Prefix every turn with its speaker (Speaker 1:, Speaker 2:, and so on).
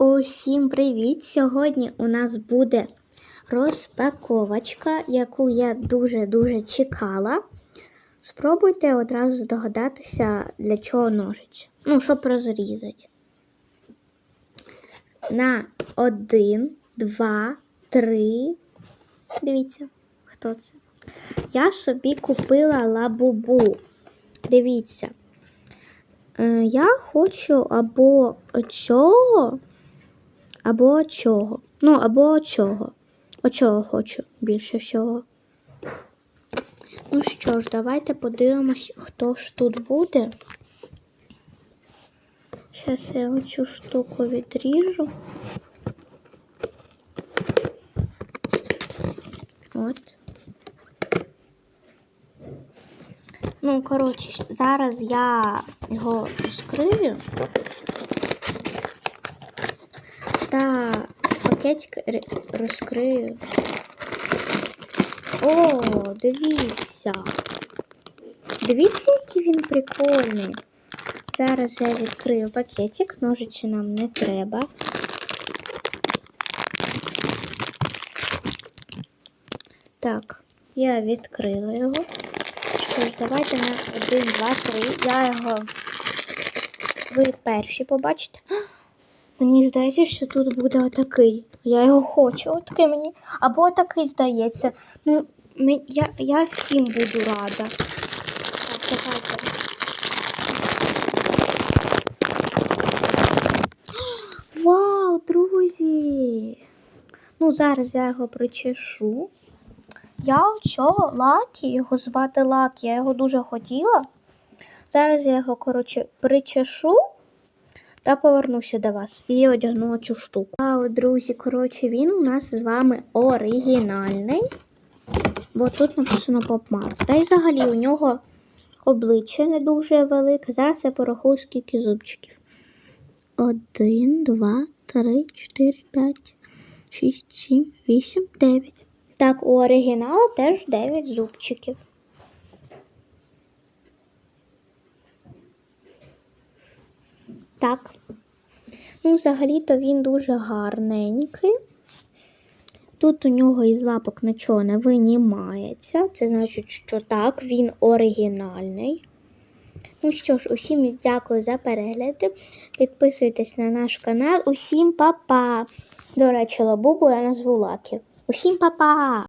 Speaker 1: Усім привіт! Сьогодні у нас буде розпаковочка, яку я дуже-дуже чекала. Спробуйте одразу здогадатися, для чого ножиці. Ну, щоб розрізати. На один, два, три. Дивіться, хто це? Я собі купила лабубу. Дивіться. Е, Я хочу або цього, або цього. Ну, або цього. Оцього хочу більше всього. Ну що ж, давайте подивимось, хто ж тут буде. Зараз я оцю штуку відріжу. От. Ну, коротше, зараз я його розкрию. Та пакетик розкрию. О, дивіться. Дивіться, який він прикольний. Зараз я відкрию пакетик, ножиці нам не треба. Так, я відкрила його. Що ж, давайте на 1, 2, 3. Я його. Ви перші побачите. Мені здається, що тут буде отакий. Я його хочу. Отакий мені. Або отакий здається. Ну, ми- я, я всім буду рада. Так, давайте. Вау, друзі! Ну, зараз я його причешу. Я оцього Лакі, його звати Лакі, я його дуже хотіла. Зараз я його, коротше, причешу та повернуся до вас і одягну цю штуку. А от, друзі, коротше, він у нас з вами оригінальний. Бо тут написано Попмарт. Та й взагалі у нього обличчя не дуже велике. Зараз я порахую, скільки зубчиків. Один, два, три, чотири, п'ять, шість, сім, вісім, дев'ять. Так, у оригіналу теж 9 зубчиків. Так. Ну, взагалі-то він дуже гарненький. Тут у нього із лапок нічого не винімається. Це значить, що так, він оригінальний. Ну що ж, усім дякую за перегляди. Підписуйтесь на наш канал. Усім па-па! До речі, лабубу я назву Лакі. Усім па-па!